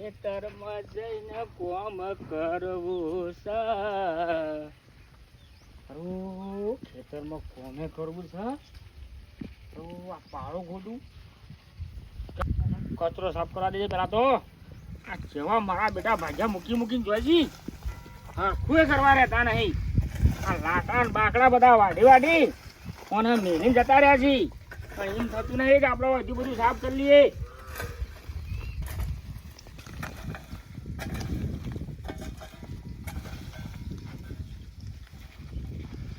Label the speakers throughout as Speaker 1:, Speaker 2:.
Speaker 1: ખેતરમાં જઈને કોમ કરવું છે ખેતરમાં કોમે કરવું છે આ પાળો ખોટું કચરો સાફ કરવા દેજે પેલા તો. આ જેવા મારા બેટા ભાગ્યા મૂકી મૂકીને જોઈજી. હા, ખુએ કરવા રહેતા નહીં. આ લાકડા બાકડા બધા વાઢી વાડી કોને મેળીને જતા રહ્યા છીએ પણ એમ થતું નહીં કે આપણે હજુ બધું સાફ કરી લઈએ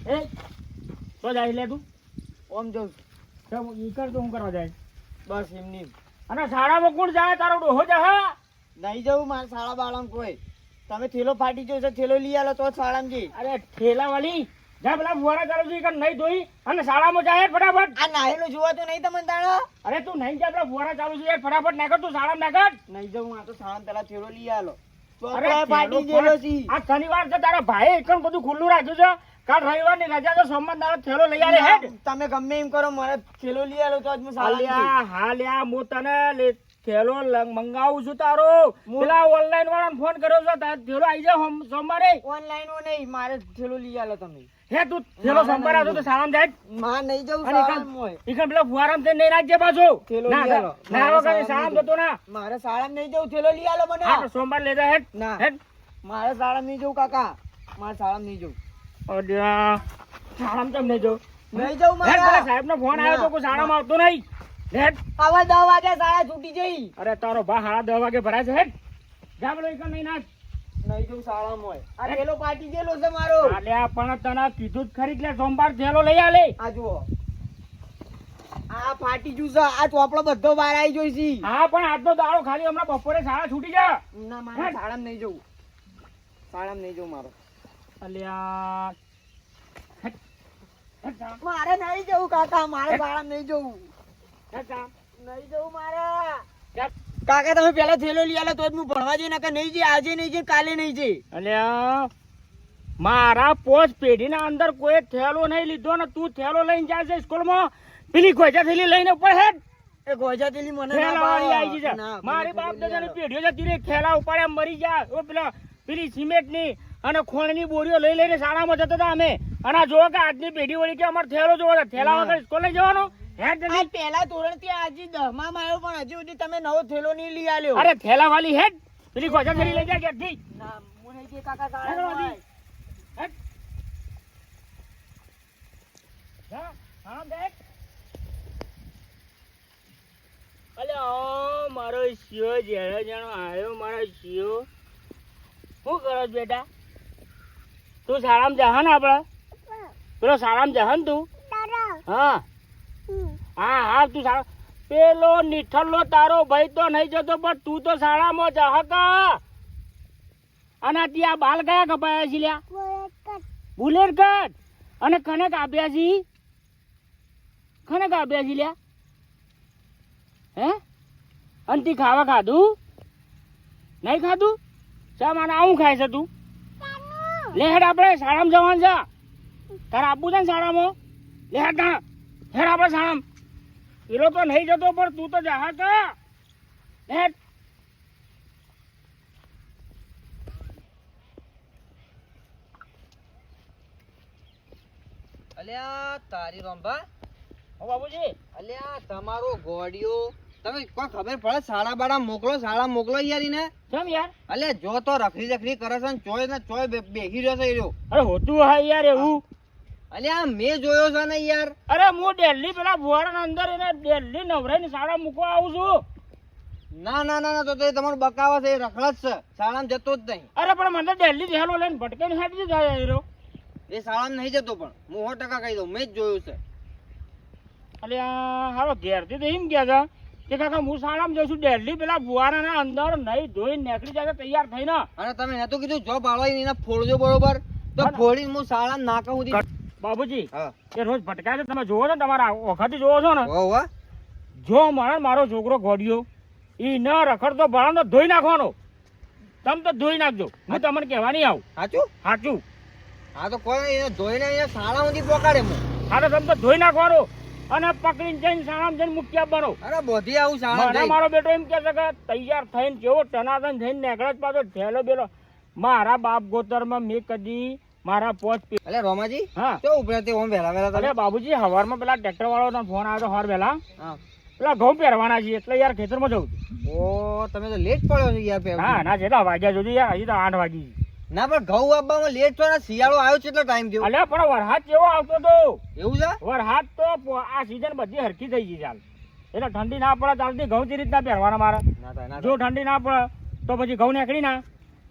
Speaker 1: એ તો જાય લે તું.
Speaker 2: ઓમ
Speaker 1: જો. ઈ કર તો હું કરવા જાય?
Speaker 2: બસ એમની.
Speaker 1: અને શાળામાં કોણ જાય? તારો ડોહો જા
Speaker 2: નહીં જવું મારા શાળા બાળામાં કોઈ. તમે થેલો ફાટી ગયો થેલો લઈ આલો તો શાળામાં જઈ
Speaker 1: અરે થેલા વાલી જા પેલા ફુવારા કરો છે કે નહીં ધોઈ અને શાળામાં જાય ફટાફટ.
Speaker 2: આ નાહેલું જોવા તો નહીં તમને તાળો
Speaker 1: અરે તું નહીં જા પેલા ફુવારા ચાલુ છે ફટાફટ નાખ તું શાળામાં નાખ
Speaker 2: નહીં જવું આ તો શાળામાં પેલા થેલો લઈ આલો.
Speaker 1: અરે
Speaker 2: ફાટી ગયેલો છે.
Speaker 1: આ શનિવાર છે તારા ભાઈ એકમ બધું ખુલ્લું રાખ્યું છે. કાલ રવિવારની રજા તો સોમવાર દાડો થેલો લઈ આલે હેડ.
Speaker 2: તમે ગમે એમ કરો મને થેલો લઈ આલો તો જ હું
Speaker 1: હાલ્યા હું તને લે- થેલો મંગાવું છું તારો. પેલા ઓનલાઈન વાળાને ફોન કર્યો છો તારે થેલો આવી જાય સોમવારે.
Speaker 2: ઓનલાઈન નહીં મારે થેલો લઈ આલો તમે.
Speaker 1: હે તું થેલો સોમવારે
Speaker 2: ના,
Speaker 1: આવતો તો સારામ જાય.
Speaker 2: માં નહીં જવું શાળામાં હોય.
Speaker 1: ઈકન પેલા ફુવારામ તે નહીં નાખજે પાછો.
Speaker 2: થેલો
Speaker 1: ના
Speaker 2: લઈ આલો.
Speaker 1: ના
Speaker 2: મારે શાળામાં
Speaker 1: શાળામાં જતો ના.
Speaker 2: મારે સારામ નહીં જવું થેલો લઈ આલો મને.
Speaker 1: હા સોમવાર લેતા હેડ.
Speaker 2: ના.
Speaker 1: હેડ.
Speaker 2: મારે સારામ નહીં જવું કાકા. મારે સારામ નહીં જવું
Speaker 1: શાળામાં કેમ નહીં જવું
Speaker 2: નહીં જવું
Speaker 1: પેલા
Speaker 2: મારે.
Speaker 1: ફોન આવ્યો તો કોઈ શાળામાં આવતો નહીં. હેડ.
Speaker 2: આવા દસ વાગે શાળા છૂટી જઈ.
Speaker 1: અરે તારો ભા સાડા દસ વાગે ભરાય છે હેડ. જા પેલો ઈકણ નહીં નાખ.
Speaker 2: નહીં જવું શાળામાં હોય. અરે થેલો પાટી ગયેલો છે મારો.
Speaker 1: આલ્યા પણ તને કીધું જ ખરી કે સોમવાર થેલો લઈ આલે.
Speaker 2: આ જુઓ. આ ફાટી જુ છે આ ચોપડો બધો બહાર આવી જોઈ છે.
Speaker 1: હા પણ આજનો દાડો ખાલી હમણાં બપોરે શાળા છૂટી જા.
Speaker 2: ના મારે. શાળામાં નહીં જવું શાળામાં નહીં જવું મારો.
Speaker 1: અલ્યા. જા.
Speaker 2: મારે નહીં જવું કાકા મારે બાળા નહીં જવું. નહીં જવું મારે. કાકા તમે પેલા થેલો લઈ આલો તો જ હું ભણવા જઈ નાખે નહીં જઈ આજે નહીં જઈ કાલે નહીં જઈ.
Speaker 1: અલ્યા મારા પોચ પેઢીના અંદર કોઈ થેલો નહીં લીધો ને તું થેલો લઈને જાય છે સ્કૂલમાં? પેલી ગોજા થેલી લઈને ઉપર હેડ
Speaker 2: એ ગોજા થેલી મને ના
Speaker 1: વાળી આવી. છે. મારી બાપ દાદાની પેઢીઓ જતી રહી થેલા ઉપાડે મરી જાય ઓ પેલા પેલી સિમેન્ટની અને ખોણની બોરીઓ લઈ લઈને શાળામાં જતા હતા અમે અને જો જોવો કે આજની પેઢી વળી કે અમારે થેલો જોવો છે થેલા. વગર સ્કૂલ નહીં જવાનો.
Speaker 2: પહેલા ધોરણથી આજે દહમાં માં આવ્યો પણ હજી સુધી તમે નવો થેલો નહીં લઈ આલ્યો
Speaker 1: અરે થેલા વાલી હેડ પેલી ગોજા કરી લઈ જાય ક્યાંથી
Speaker 2: ના હું નહીં કાકા.
Speaker 1: હેડ. હા, બેઠ. અલ્યા, ઓ, મારો શિયો જેડો જણો આવ્યો મારો શિયો શું કરો છો બેટા તું શાળામાં જા ને આપડે? પેલો શાળામાં જા ને તું? હા. હા હા તું શાળા પેલો નિઠલ્લો તારો ભાઈ તો નહીં જતો પણ તું તો શાળામાં જા કા? અને ત્યાં બાલ કયા કપાયા છે લ્યા? બુલેટ કટ અને કને કાપ્યા છે? કને કાપ્યા છે લ્યા? હે? અને તી ખાવા ખાધું? નહીં ખાધું? શા માને આવું ખાય છે તું? લે હેડ આપણે શાળામાં જવાનું છે. તારે આપવું છે ને શાળામાં? લે હેડ ના હેડ આપણે શાળામાં. પેલો તો નહીં જતો પણ તું તો જહા લે હેડ.
Speaker 2: અલ્યા તારી રંભા
Speaker 1: હો બાબુજી
Speaker 2: અલ્યા તમારો ગોડિયો તમે કોઈ ખબર પડે શાળા બાળા મોકલો શાળા મોકલો યાર ને
Speaker 1: કેમ યાર?
Speaker 2: અલ્યા જો તો રખડી રખડી કરે છે ને ચોય ને ચોય બેહી રહ્યો છે એ
Speaker 1: અરે હોતું હા યાર એવું.
Speaker 2: અલ્યા મેં જોયો છે ને યાર.
Speaker 1: અરે હું દિલ્હી પેલા ફુવારાના અંદર એને દિલ્હી નવરાઈની શાળા મૂકવા આવું છું.
Speaker 2: ના ના ના ના, તો તો તમારું બકાવા છે એ રખડત છે. શાળામાં જતો જ નહીં.
Speaker 1: અરે પણ મને દિલ્હી થયેલો લઈને ભટકાઈને હેઠી જાય એ રહ્યો
Speaker 2: એ શાળામાં નહીં જતો પણ. હું સો ટકા કહી દઉં મેં જ જોયું છે.
Speaker 1: આ હારો ઘેરથી તો એમ કહે છે કે કાકા હું શાળામાં જઉં છું ડેલી પેલા ફુવારાના અંદર નહીં ધોઈ નીકળી જાય તૈયાર થઈને.
Speaker 2: અને તમે નતું કીધું જો બાળવા એને ફોડજો બરોબર. તો
Speaker 1: ના.
Speaker 2: હું શાળા નાખું સુધી
Speaker 1: બાબુજી એ રોજ ભટકાય છે તમે જોવો છો તમારા વખત જોવો છો ને. જો મારે મારો છોકરો ઘોડ્યો એ ન રખડતો ભણાવ તો ધોઈ નાખવાનો. તમે તો ધોઈ નાખજો. હું તમને કહેવા નહીં આવું.
Speaker 2: સાચું?
Speaker 1: સાચું.
Speaker 2: હા તો કોઈ ધોઈને અહીંયા સુધી પોકાડે હું.
Speaker 1: હા તો તમે તો ધોઈ નાખવાનો.
Speaker 3: અને પકડીને જઈને શાળામાં જઈને મૂક્યા બનો.
Speaker 2: અરે બોધી આવું શાળા
Speaker 3: મને મારો બેટો એમ કે છે કે તૈયાર થઈને કેવો ટનાટન થઈને નેકળે જ પાછો ઠેલો બેલો. મારા બાપ ગોતરમાં મેં કદી મારા પોચ
Speaker 2: અલે રોમાજી
Speaker 3: હા.
Speaker 2: તો ઉપરે તે ઓમ વેલા વેલા
Speaker 3: અરે બાબુજી હવારમાં પેલા ટ્રેક્ટર વાળો ફોન આવ્યો તો હવાર વહેલા.
Speaker 2: હા.
Speaker 3: પેલા ઘઉં પહેરવાના છે એટલે યાર ખેતરમાં જવું
Speaker 2: ઓ તમે તો લેટ પડ્યો છો યાર
Speaker 3: હા ના જેટલા વાગ્યા સુધી યાર હજી તો આઠ વાગી.
Speaker 2: ના પણ ઘઉં આપવામાં લેટ છો ને શિયાળો આવ્યો છે એટલો ટાઈમ થયો
Speaker 3: અલ્યા પણ વરસાદ કેવો આવતો તો.
Speaker 2: એવું છે?
Speaker 3: વરસાદ તો આ સીઝન બધી હરખી થઈ ગઈ ચાલ એટલે ઠંડી ના પડે ચાલતી ઘઉં જે રીતના પહેરવાના મારે. જો ઠંડી ના પડે તો પછી ઘઉં નીકળી ના.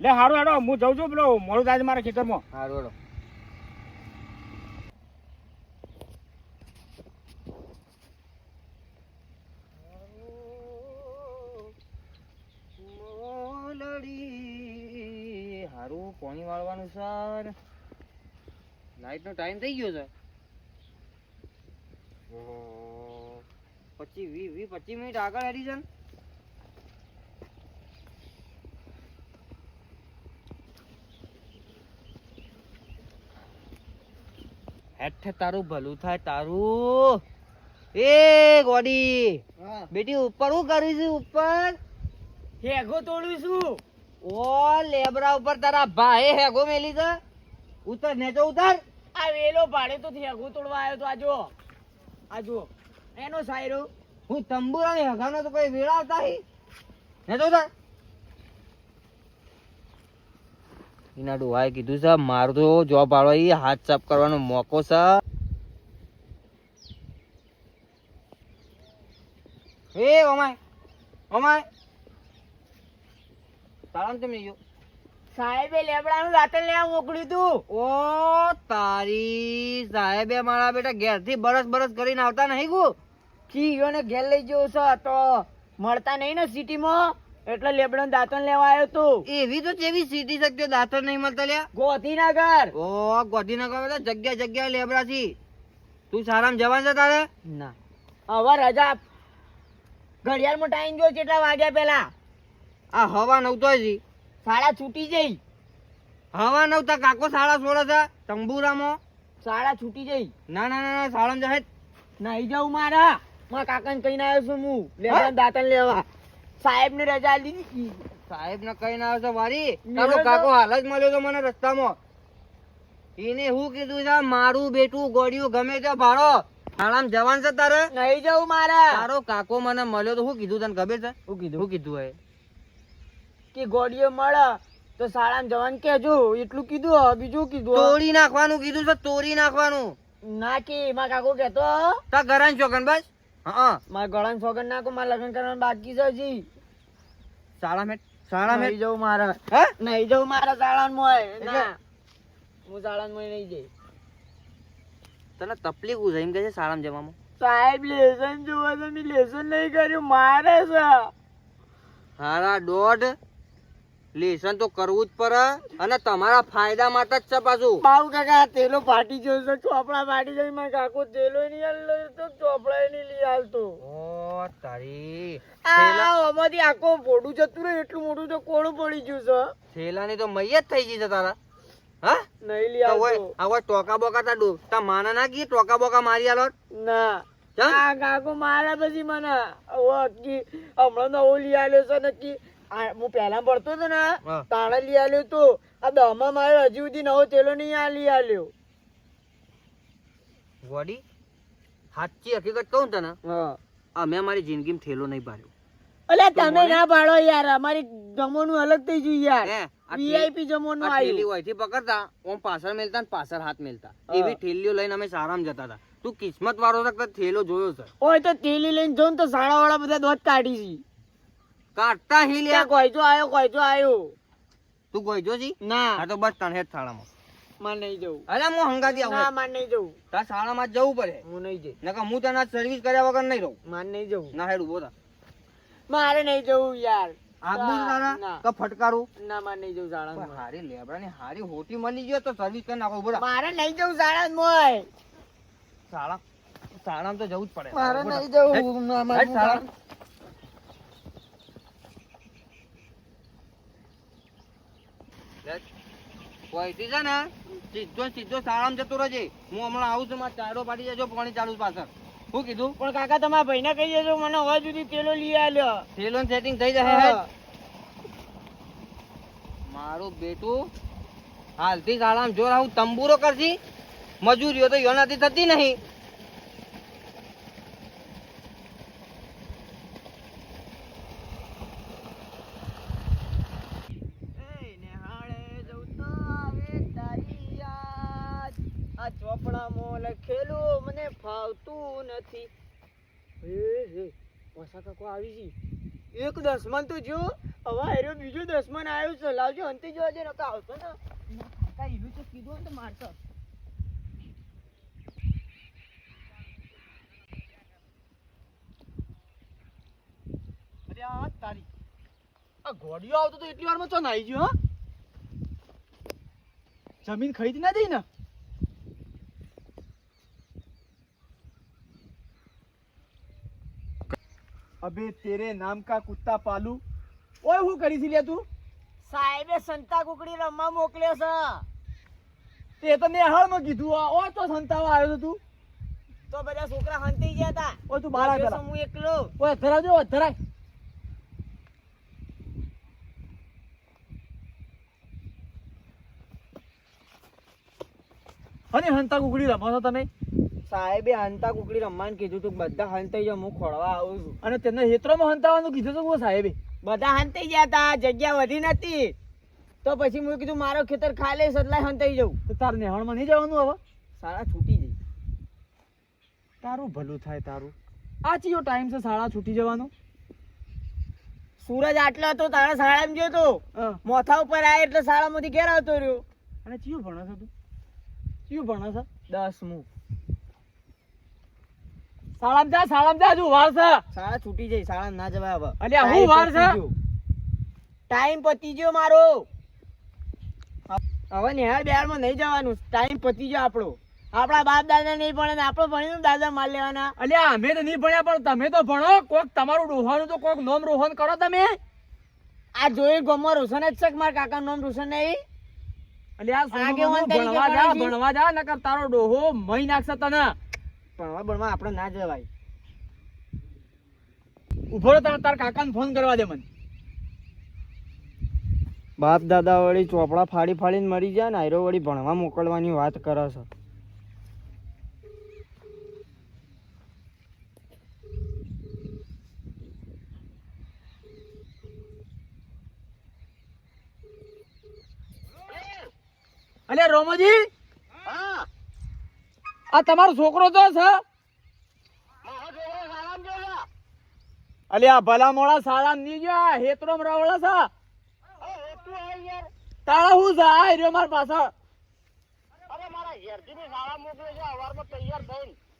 Speaker 3: લે હારું હેડો હું જઉં છું પેલો મોડું થાય છે મારા ખેતરમાં.
Speaker 2: હા હેડો. મોલડી હારું પાણી વાળવાનું સર? લાઈટ નો ટાઈમ થઈ ગયો છે. ઓહો. પચીસ વી વી પચી મિનિટ આગળ હેરી છે? હેઠ તારું ભલું થાય તારું. એ ગોડી. બેટી ઉપર શું કર્યું છું ઉપર?
Speaker 3: હેગો તોડું છું.
Speaker 2: ઓ લેબરા ઉપર તારા ભાઈ હેગો મેલી છે. ઉતર ને તો ઉતર.
Speaker 3: આ વેલો ભાડે તો હેગો તોડવા આવ્યો તો આ જો આ જો એનો સાયરો.
Speaker 2: હું તંબુરા ને હેગાનો તો કોઈ વેળાવતા હી. ને તો ઉતર. એના ડોહાએ કીધું છે મારું તો જોબ વાળો એ હાથ સાફ કરવાનો મોકો છે. એ ઓમાય. ઓમાય. તારામ તમે ગયો?
Speaker 3: સાહેબે લેબડાનું દાંતણ લેવા મોકલ્યું તું.
Speaker 2: ઓ તારી સાહેબે મારા બેટા ઘેરથી બરસ બરસ કરીને આવતા નહીં ગુ.
Speaker 3: ચીયોને ઘેર લઈ ગયો છે તો મળતા નહીં ને સિટીમાં? એટલે લેબડાનું દાંતણ લેવા આવ્યો તું.
Speaker 2: એવી તો જેવી સીટી શક્યો દાંતણ નહીં મળતા લ્યા?
Speaker 3: ગોધીનગર.
Speaker 2: ઓ ગોધીનગર બધા જગ્યા જગ્યા લેબડા છી. તું સારામાં જવાન છે તારે?
Speaker 3: ના. હવે રજા ઘડિયાળમાં ટાઈમ જો કેટલા વાગ્યા પેલા
Speaker 2: આ હવા નવતો જી
Speaker 3: શાળા છૂટી જઈ.
Speaker 2: હવા નવતા કાકો સાડા સોળ છે તંબુરામાં.
Speaker 3: શાળા છૂટી જઈ.
Speaker 2: ના ના ના શાળા જશે
Speaker 3: નહીં જાઉં મારા. મારા કાકાને કહીને આવ્યો છું હું. લેવા દાંતન લેવા. સાહેબ ને રજા લીધી.
Speaker 2: સાહેબ ને કઈ ના આવે છે વારી તારો કાકો હાલ જ મળ્યો તો મને રસ્તામાં. એને હું કીધું છે મારું બેટું ગોળિયું ગમે તે ભાડો. આરામ જવાન છે તારે?
Speaker 3: નહીં જવું મારા.
Speaker 2: તારો કાકો મને મળ્યો તો શું કીધું તને ખબર છે?
Speaker 3: શું કીધું.
Speaker 2: શું કીધું એ
Speaker 3: કે ગોળીઓ મળે તો શાળામાં જવાનું કેજો એટલું કીધું બીજું કીધું.
Speaker 2: તોડી નાખવાનું કીધું છે તોડી નાખવાનું.
Speaker 3: ના કે કાકો કેતો
Speaker 2: તા ઘરાન છોકન બસ? હા
Speaker 3: મારા ગળામાં છોકન નાખો મારા લગ્ન કરવાનું બાકી છે હજી.
Speaker 2: શાળા મેં શાળા મેં
Speaker 3: નહીં મારા.
Speaker 2: હે?
Speaker 3: નહીં જાઉં મારા શાળામાં? ના. હું શાળામાં નહીં જઈ.
Speaker 2: તને તકલીફ છે એમ કે છે શાળામાં જવામાં?
Speaker 3: સાહેબ લેસન જોવા તો મેં લેસન નહીં કર્યું મારે છે.
Speaker 2: હારા દોઢ. લેસન તો કરવું જ પડે અને તમારા ફાયદા માટે જ છે પાછું.
Speaker 3: બાબુ કાકા તેલો ફાટી ગયો છે ચોપડા ફાટી ગઈ મારા કાકો તેલો નહીં હાલતો તો ચોપડા નહીં લઈ હાલતો.
Speaker 2: ઓ તારી.
Speaker 3: આમાંથી આખો ફોડું જતું રહ્યું એટલું મોટું તો કોણું પડી ગયું છે.
Speaker 2: થેલાની તો મૈયત થઈ ગઈ છે તારા. હા?
Speaker 3: નહીં લઈ
Speaker 2: તો હોય આ હોય ટોકા બોકા તા ડૂબ તા માના ના કી ટોકા બોકા મારી આલો?
Speaker 3: ના. કાકો મારા પછી મને હમણાં નવો લઈ આવ્યો છે નક્કી હું પહેલા ભરતો હતો ને. તાણે લઈ આલ્યો તો. આ દહમાં મારે હજી સુધી નવો ચેલો નહીં આ લઈ આવ્યો
Speaker 2: ગોડી સાચી હકીકત કહું તને
Speaker 3: હા.
Speaker 2: અમે મારી જિંદગીમાં થેલો નહીં ભર્યો.
Speaker 3: અલે તમે ના ભાડો યાર અમારી જમવાનું અલગ થઈ ગયું યાર.
Speaker 2: થે-
Speaker 3: વીઆઈપી જમવાનું
Speaker 2: આ થેલી
Speaker 3: આવ્યું.
Speaker 2: હોયથી પકડતા ઓમ પાછળ મેલતા ને પાછળ હાથ મેલતા. એવી થેલીઓ લઈને અમે સારામાં જતા હતા. તું કિસ્મત વાળો છે થેલો જોયો છે?
Speaker 3: ઓય તો થેલી લઈને જોઉં તો શાળા વાળા બધા દોત કાઢી છે.
Speaker 2: કાઢતા હી
Speaker 3: લે
Speaker 2: લ્યા
Speaker 3: આયો આવ્યો આયો.
Speaker 2: તું ગોઈજો જી?
Speaker 3: ના.
Speaker 2: હા તો બસ તને હેઠ શાળામાં.
Speaker 3: માં નહીં જવું
Speaker 2: અરે હું હંગાતી
Speaker 3: ના માં નહીં જવું
Speaker 2: તાર શાળામાં જવું પડે.
Speaker 3: હું નહીં જઈ.
Speaker 2: નકર હું તને સર્વિસ કર્યા વગર નહીં રહું.
Speaker 3: માં નહીં જવું
Speaker 2: ના હેડું બોતા
Speaker 3: મારે નહીં જવું યાર.
Speaker 2: તારા. ફટકારું.
Speaker 3: ના મારે નહીં જવું
Speaker 2: પણ
Speaker 3: શાળામાં.
Speaker 2: હારી લેબડાની હારી હોટી મળી ગયો તો સર્વિસ કરી નાખો ઊભો
Speaker 3: મારે નહીં જવું શાળામાં
Speaker 2: શાળા શાળામાં તો જવું જ પડે.
Speaker 3: મારે નહીં જવું ના, મારે
Speaker 2: હેડ શાળા. હેડ. કોઈથી છે ને સીધો સીધો શાળામાં જતો રહેજે. હું હમણાં આવું છું મારે ચારો પાડી જજો પાણી ચાલુ પાછળ. શું કીધું?
Speaker 3: પણ કાકા તમારા ભાઈને કહી દેજો મને હવે સુધી તેલો લઈ આવ્યો
Speaker 2: થેલોન સેટિંગ થઈ જશે મારું બેટું હાલથી શાળામાં જો હું તંબુરો કરશી? મજૂરીઓ તો યોનાથી થતી નહીં. ચોપડામાં લખેલું મને ફાવતું નથી. હે હે ઓછા કાકો આવી જી. એક દસમન તો જો હવે હેરો બીજો દસમન આવ્યો છે લાવજો અંતે જોવા દે નકા આવતો ને. કાકા ઈનું તો કીધું તો મારતો
Speaker 4: અરે આ તારી. આ ઘોડીઓ આવતો તો એટલી વારમાં ચો નાઈ ગયો હા? જમીન ખરીદી ના દઈ ને? અબે તેરે નામ કા કુત્તા પાલુ? ઓય હું કરી છી લે તું?
Speaker 3: સાહેબે સંતા કુકડી રમવા મોકલ્યો છે.
Speaker 4: તે તો નેહાળમાં કીધું. આ ઓય તો સંતાવા આવ્યો તો તું.
Speaker 3: તો બધા છોકરા હંતી ગયા હતા
Speaker 4: ઓય તું બહાર
Speaker 3: આવ્યો હું એકલો.
Speaker 4: ઓય ધરા જો ધરાય અને હંતા કુકડી રમો છો તમે?
Speaker 2: સાહેબે હંતા કુકડી રમવાનું કીધું તું બધા હંતાઈ જાઓ હું ખોળવા આવું છું.
Speaker 4: અને તેના હેતરોમાં હંતાવાનું કીધું તો સાહેબે.
Speaker 3: બધા હંતાઈ ગયા હતા જગ્યા વધી નથી. તો પછી મેં કીધું મારો ખેતર ખાલી એટલે હંતાઈ જવું.
Speaker 4: તો તાર નેહાણમાં નહીં જવાનું હવે?
Speaker 2: શાળા છૂટી જઈ
Speaker 4: તારું ભલું થાય તારું. આ ચીજો ટાઈમ છે શાળા છૂટી જવાનો?
Speaker 3: સૂરજ આટલો હતો તારા શાળામાં ગયો તો? મોથા ઉપર આવ્યા એટલે શાળામાંથી ઘેર આવતો રહ્યો.
Speaker 4: અને ચિયું ભણે છે તું? ચિયું ભણે છે?
Speaker 2: દસમું.
Speaker 4: શાળામાં જા શાળામાં જા હજુ વાર છે.
Speaker 2: સાળા છૂટી જઈ સાળા ના જવાય હવે.
Speaker 4: અલ્યા હું વાર છે?
Speaker 3: ટાઈમ પતી ગયો મારો. હવે નિહાળ બિહારમાં નહીં જવાનું. ટાઈમ પતી ગયો આપણો. આપણા બાપ દાદા નહીં ભણે ને આપણો ભણીને દાદા માલ લેવાના.
Speaker 4: અલ્યા અમે તો નહીં ભણ્યા પણ તમે તો ભણો. કોક તમારું ડોહાનું તો કોક નોમ રોહન કરો તમે.
Speaker 3: આ જોઈ ગમો રોશન જ છે મારા કાકા નોમ રોશન નહીં?
Speaker 4: અલ્યા ભણવા જા ભણવા જા નકર તારો ડોહો મહી નાખશે તને.
Speaker 2: ભણવા ભણવા આપણે ના જવાય.
Speaker 4: ઊભો તાર તાર કાકાને ફોન કરવા દે મને.
Speaker 2: બાપ દાદા વળી ચોપડા ફાડી ફાડીને મરી જાય ને આયરો વળી ભણવા મોકલવાની વાત કરે છે.
Speaker 4: અલ્યા રોમોજી! આ તમારો છોકરો તો છે? અલ્યા ભલા મોડા સાડા ની ગયા હેતરો રવળા છે? તારા હું છે? આ રહ્યો માર પાછળ.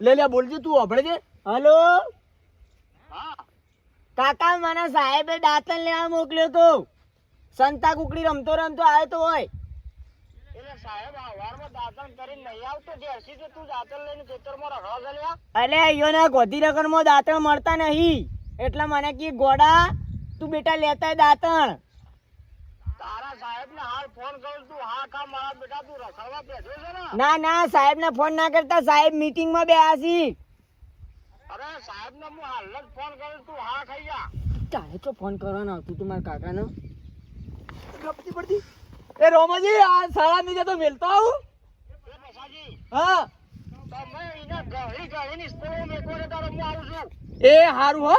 Speaker 4: લે લે, બોલજે તું, અભળે છે.
Speaker 3: હલો? કાકા, મને સાહેબે દાંતણ લેવા મોકલ્યો તો. સંતા કુકડી રમતો રમતો આવ્યો તો હોય. અલે અહીંયોના ગોધીનગરમાં દાંતણ મળતા નહીં. એટલે મને કી ગોડા તું બેટા લેતા દાંતણ. ના? ના સાહેબ ને ફોન ના કરતા સાહેબ મીટિંગમાં બેહા છી તારે તો ફોન કરવાનો તું તું મારા કાકાનો.
Speaker 4: ગપતી પડતી? એ રોમાજી આ શાળા નીચે તો મિલતો આવું. હા. એ હારું હો.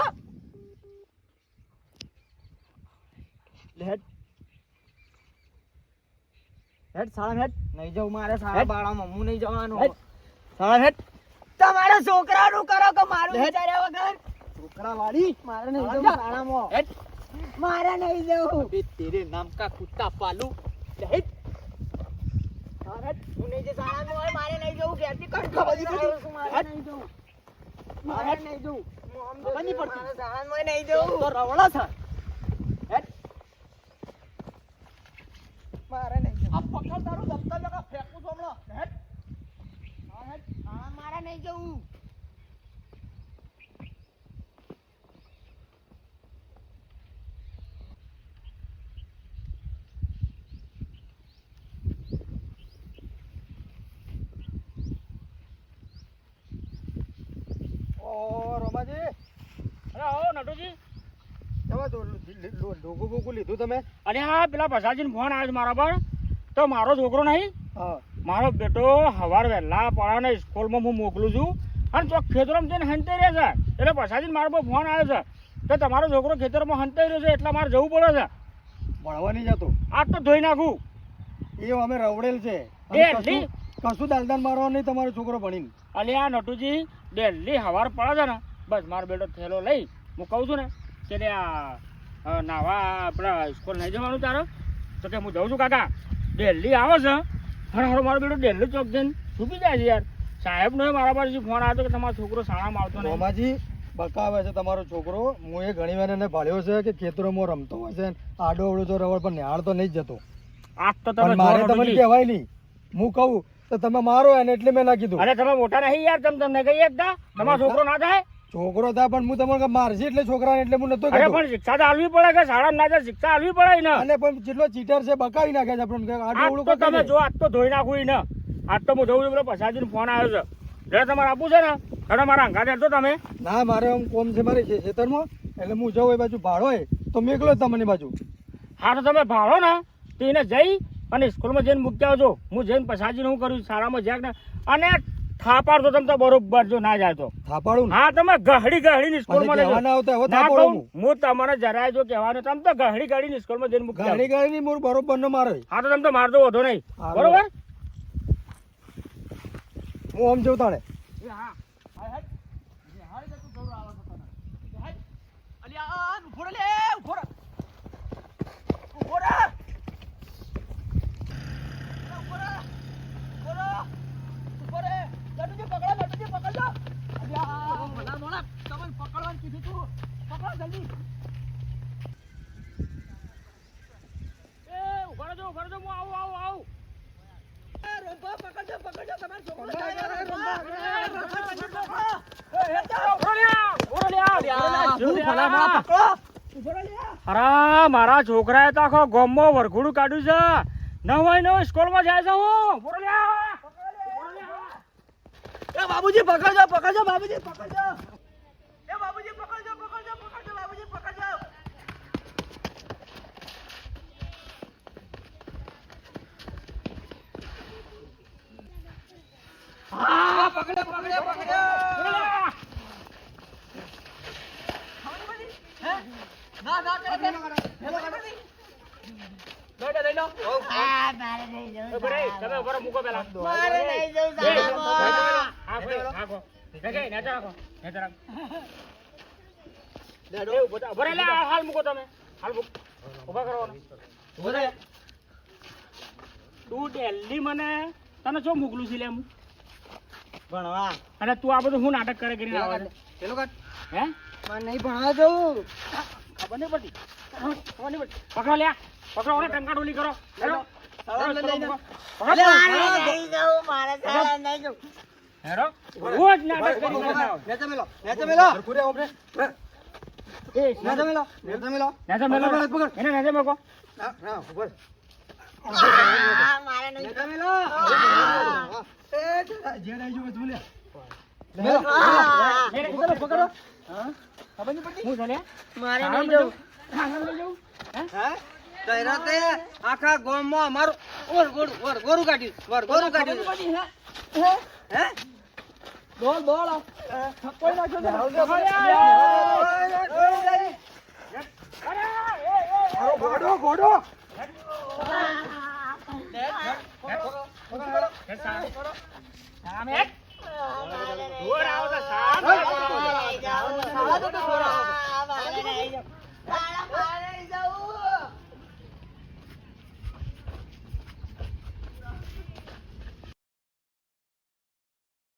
Speaker 4: હેડ. હેડ શાળા હેડ.
Speaker 2: નહીં જવું મારે નહીં જવાનું.
Speaker 4: હેડ.
Speaker 3: તમારા છોકરાનું કરો કે મારું વિચાર્યા વગર?
Speaker 4: છોકરા વાળી
Speaker 3: મારે નહીં જવું
Speaker 4: જા.
Speaker 3: શાળામાં
Speaker 4: હેડ.
Speaker 3: મારે નહીં જવું.
Speaker 4: તેરે નામ કા કુત્તા પાલુ.
Speaker 3: મારે નહીં જવું ઘેરથી કટ
Speaker 4: ખબર નહીં પડતી.
Speaker 3: છું, મારે
Speaker 4: હેડ.
Speaker 3: નહીં જવું.
Speaker 4: મારે
Speaker 3: મારે નહીં જવું.
Speaker 4: ખબર નહીં પડતી.
Speaker 3: મારે શાળામાં નહીં
Speaker 4: તો
Speaker 3: જવું
Speaker 4: છે.
Speaker 3: મારે નહીં
Speaker 4: આ પકડ તારું દફતર લગા ફેંકું છું હમણાં.
Speaker 3: મારે નહીં જવું
Speaker 5: રોમાજી
Speaker 1: અરે આવો નટુજી
Speaker 5: તમે તો ડોકું બોકું લીધું તમે?
Speaker 1: અને આ પેલા પ્રસાદજીનો ફોન આવ્યો મારા પર. તો મારો છોકરો નહીં? મારો બેટો સવાર વહેલા પડાને સ્કૂલમાં હું મોકલું છું. અને તો ખેતરમાં જઈને હંતે રહે છે. એટલે પ્રસાદજી મારો પર ફોન આવ્યો છે. તો તમારો છોકરો ખેતરમાં હંતે રહ્યો છે એટલે મારે જવું પડે છે.
Speaker 5: ભણવા નહીં જતો.
Speaker 1: આ તો ધોઈ નાખું.
Speaker 5: એ અમે રવડેલ છે.
Speaker 1: એટલી?
Speaker 5: કશું દાલદાન મારવા નહીં તમારો છોકરો ભણીને.
Speaker 1: અને આ નટુજી ડેલી સવાર પડે છે ને. બસ મારો બેટો થેલો લઈ. હું કહું છું ને કે આ નાવા આપણા સ્કૂલ નહીં જવાનું તારો? તો કે હું જઉં છું કાકા. દિલ્હી આવો છે? હર હર મારો બેટો દિલ્હી ચોક જઈને છૂપી જાય છે યાર. સાહેબનો મારા પાસેથી ફોન આવ્યો કે તમારો છોકરો શાળામાં આવતો નહીં.
Speaker 5: રોમાજી બકાવે છે તમારો છોકરો. હું એ ઘણી વાર એને ભાળ્યો છે કે ખેતરોમાં રમતો હોય છે આડો અવળો તો રવડ પર નિહાળતો નહીં જતો.
Speaker 1: આજ તો તમે
Speaker 5: પણ મારે તમને. કહેવાય નહીં. હું કહું તો તમે મારો એને એટલે મેં ના કીધું.
Speaker 1: અરે તમે મોટા નહીં યાર તમે તમને કહીએ જ તમારો છોકરો ના થાય?
Speaker 5: છોકરો થાય પણ હું તમને મારશે એટલે છોકરાને એટલે હું નતો
Speaker 1: અરે પણ શિક્ષા તો આલવી પડે કે શાળા ના જાય શિક્ષા આલવી પડે ને.
Speaker 5: અને પણ જેટલો ચીટર છે બકાવી નાખે છે આપણને આટલું
Speaker 1: તો તમે જો આજ તો ધોઈ નાખું ને. આજ તો હું જોઉં છું પેલો ફોન આવ્યો છે. એટલે તમારે આપવું છે ને? તમે મારા અંગા દેતો તમે?
Speaker 5: ના મારે આમ કોમ છે મારે ખેતરમાં. એટલે હું જાઉં એ બાજુ ભાડો હોય તો મેકલો તમને બાજુ.
Speaker 1: હા તો તમે ભાડો ને? તો એને જઈ અને સ્કૂલમાં જઈને મૂકી આવજો. હું જઈને પછાજીને હું કરું શાળામાં જ્યાં ને અને થાપાડ તો તમે તો બરોબર જો ના જાય તો.
Speaker 5: થાપાડું
Speaker 1: હા તમે ગહડી ગહડી
Speaker 5: ની
Speaker 1: સ્કૂલમાં
Speaker 5: કહેવાના આવતા
Speaker 1: હો
Speaker 5: થાપાડું હું.
Speaker 1: તમારે તમને જરાય જો કહેવાનું તમે તો ગહડી ગહડી સ્કૂલમાં જઈને મૂકી
Speaker 5: ગહડી
Speaker 1: ગહડી
Speaker 5: ની મોર બરોબર નો મારે.
Speaker 1: હા તો તમે તો મારતો વધો નહીં. બરોબર?
Speaker 5: હું આમ જઉં તાણે.
Speaker 1: ઊભા ઊભા રહેજો, હું આવું, આવું, આવું. ઊભો લ્યા, ઊભો લ્યા, ઊભો લ્યા. અરે મારા છોકરાએ તો આખો ગામમાં વરઘોડું કાઢ્યું છે. નવાય નવ સ્કૂલમાં જાય છે હું. ઊભો લ્યા. ઊભો લ્યા.
Speaker 2: બાબુજી પકડજો પકડજો બાબુજી પકડજો. એ બાબુજી પકડજો પકડજો પકડજો બાબુજી પકડજો. હા પકડે પકડે પકડે ના ના કરે દે લઈ લો.
Speaker 1: એ બરાઈ, તમે ઊભા રહો, મૂકો પહેલા.
Speaker 3: મારે નહીં જવું
Speaker 1: એ,
Speaker 3: શાળામાં.
Speaker 1: હા, ભાઈ, રાખો. દેખાય, નેચે રાખો, નેચે રાખો. એ, ઊભો થા. ઊભો રહે, લે, આ હાલ મૂકો તમે. હાલ મૂકો. ઊભા કરો ને. તું દિલ્હી મને તને શું મોકલું છે લે હું?
Speaker 2: ભણવા.
Speaker 1: અને તું આ બધું હું નાટક કરે કરીને આવે
Speaker 2: પેલો કાઢ.
Speaker 1: હે?
Speaker 2: મને નહીં ભણવા જવું.
Speaker 1: ખબર નહીં પડતી. ખબર નહીં પડતી. પકડો લ્યા પકડો ઓને ટંકા ડોલી કરો. હેરો પકડો.
Speaker 3: નહીં જવું, મારે નહીં જવું.
Speaker 1: હેરો? રોજ નાટક કરીને આવે.
Speaker 2: નેચે મેલો નેચે મેલો.
Speaker 5: હરખું રે
Speaker 1: એ,
Speaker 2: નેચે મેલો નેચે મેલો.
Speaker 1: નેચે મેલો.
Speaker 5: પકડ, પકડ.
Speaker 1: એને નેચે મેકો.
Speaker 5: ના ના ઉપર
Speaker 3: હા, મારે
Speaker 2: મેલો.
Speaker 5: એ જે રહી જો બધું લે.
Speaker 2: મેલો
Speaker 3: હા.
Speaker 2: પકડો. પકડો
Speaker 5: ખબર નહીં પડતી?
Speaker 1: હું છે
Speaker 3: મારે નહીં જવું.
Speaker 1: આરામ લઈ જવું? હે?
Speaker 2: હે? આખા ગામમાં અમારું ઓર ગોરું ઓર ગોરું કાઢ્યું ઓર ગોરું કાઢ્યું. હે? બોલ બોલ. કોઈ નાખ્યો
Speaker 5: મારો ઘોડો ઘોડો.
Speaker 1: સામે. જોર આવો તો
Speaker 3: જવું.
Speaker 1: સાહેબ.
Speaker 3: મારે નહીં જવું.